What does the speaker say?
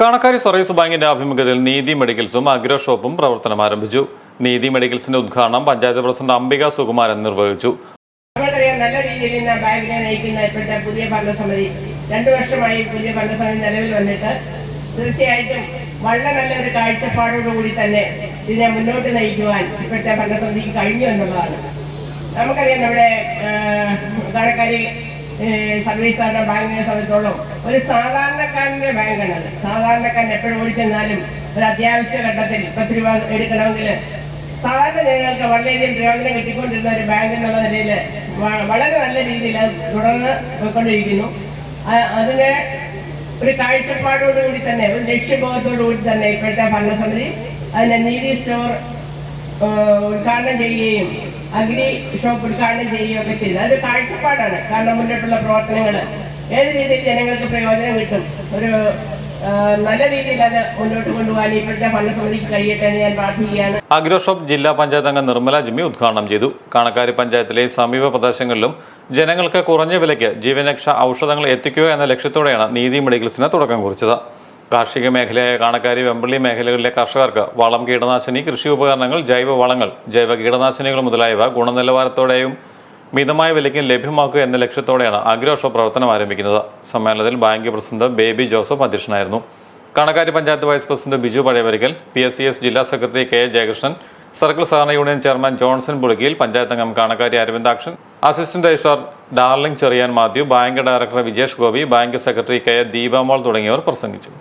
Kanakkari service ബാങ്കിന്റെ ആഭിമുഖ്യത്തിൽ നീതി മെഡിക്കൽസും അഗ്രോ ഷോപ്പും പ്രവർത്തനം ആരംഭിച്ചു. നീതി മെഡിക്കൽസിന്റെ ഉദ്ഘാടനം പഞ്ചായത്ത് പ്രസിഡന്റ് അംബിക സുകുമാരൻ നിർവഹിച്ചു. നല്ല രീതിയിൽ ബാങ്കിനെ നയിക്കുന്ന ഇപ്പോഴത്തെ പുതിയ ഭരണസമിതി രണ്ടു വർഷമായി പുതിയ ഭരണസമിതി നിലവിൽ വന്നിട്ട് തീർച്ചയായിട്ടും വളരെ നല്ല ഒരു കാഴ്ചപ്പാടോടുകൂടി തന്നെ ഇതിനെ മുന്നോട്ട് നയിക്കുവാൻ ഇപ്പോഴത്തെ ഭരണസമിതിക്ക് കഴിഞ്ഞു എന്നുള്ളതാണ്. നമുക്കറിയാം നമ്മുടെ കണക്കാരി സർവീസ് സഹകരണ ബാങ്കിനെ സംബന്ധിച്ചോളം ഒരു സാധാരണക്കാരന്റെ ബാങ്കാണ്. അത് സാധാരണക്കാരൻ എപ്പോഴും ഓടിച്ചെന്നാലും ഒരു അത്യാവശ്യ ഘട്ടത്തിൽ പത്ത് രൂപ എടുക്കണമെങ്കിൽ സാധാരണ ജനങ്ങൾക്ക് വളരെയധികം പ്രയോജനം കിട്ടിക്കൊണ്ടിരുന്ന ഒരു ബാങ്ക് എന്നുള്ള നിലയിൽ വളരെ നല്ല രീതിയിൽ അത് തുടർന്ന് പോയിക്കൊണ്ടിരിക്കുന്നു. അതിന് ഒരു കാഴ്ചപ്പാടോടുകൂടി തന്നെ ഒരു ലക്ഷ്യബോധത്തോടുകൂടി തന്നെ ഇപ്പോഴത്തെ ഭരണസമിതി അതിന്റെ നീതി സ്റ്റോർ ഉദ്ഘാടനം ചെയ്യുകയും അഗ്രി ഷോപ്പ് ഉദ്ഘാടനം ചെയ്യുകയൊക്കെ ചെയ്തു. അതൊരു കാഴ്ചപ്പാടാണ്. കാരണം മുന്നോട്ടുള്ള പ്രവർത്തനങ്ങൾ ഏത് രീതിയിൽ ജനങ്ങൾക്ക് പ്രയോജനം കിട്ടും? ഒരു നല്ല രീതിയിൽ അത് മുന്നോട്ട് കൊണ്ടുപോകാൻ ഇപ്പോഴത്തെ ഭരണസമിതിക്ക് കഴിയട്ടെ എന്ന് ഞാൻ പ്രാർത്ഥിക്കുകയാണ്. അഗ്രോ ഷോപ്പ് ജില്ലാ പഞ്ചായത്ത് അംഗം നിർമ്മല ജിമ്മി ഉദ്ഘാടനം ചെയ്തു. കാണക്കാരി പഞ്ചായത്തിലെ സമീപ പ്രദേശങ്ങളിലും ജനങ്ങൾക്ക് കുറഞ്ഞ വിലയ്ക്ക് ജീവനരക്ഷ ഔഷധങ്ങൾ എത്തിക്കുക എന്ന ലക്ഷ്യത്തോടെയാണ് നീതി മെഡിക്കൽസിന് തുടക്കം കുറിച്ചത്. കാർഷിക മേഖലയായ കാണക്കാരി വെമ്പള്ളി മേഖലകളിലെ കർഷകർക്ക് വളം കീടനാശിനി കൃഷി ഉപകരണങ്ങൾ ജൈവ വളങ്ങൾ ജൈവ കീടനാശിനികൾ മുതലായവ ഗുണനിലവാരത്തോടെയും മിതമായ വിലയ്ക്കും ലഭ്യമാക്കുക എന്ന ലക്ഷ്യത്തോടെയാണ് അഗ്രോ പ്രവർത്തനം ആരംഭിക്കുന്നത്. സമ്മേളനത്തിൽ ബാങ്ക് പ്രസിഡന്റ് ബേബി ജോസഫ് അധ്യക്ഷനായിരുന്നു. Kanakkari panchayat vice president Biju Pazhayavarikkal P S C S ജില്ലാ സെക്രട്ടറി കെ ജയകൃഷ്ണൻ സർക്കിൾ സഹകരണ union chairman Johnson Pulikkiyil panchayat അംഗം Kanakkari Aravindakshan assistant registrar Darling Cherian Mathew bank director Vijesh Gopi bank secretary K Deepamol തുടങ്ങിയവർ പ്രസംഗിച്ചു.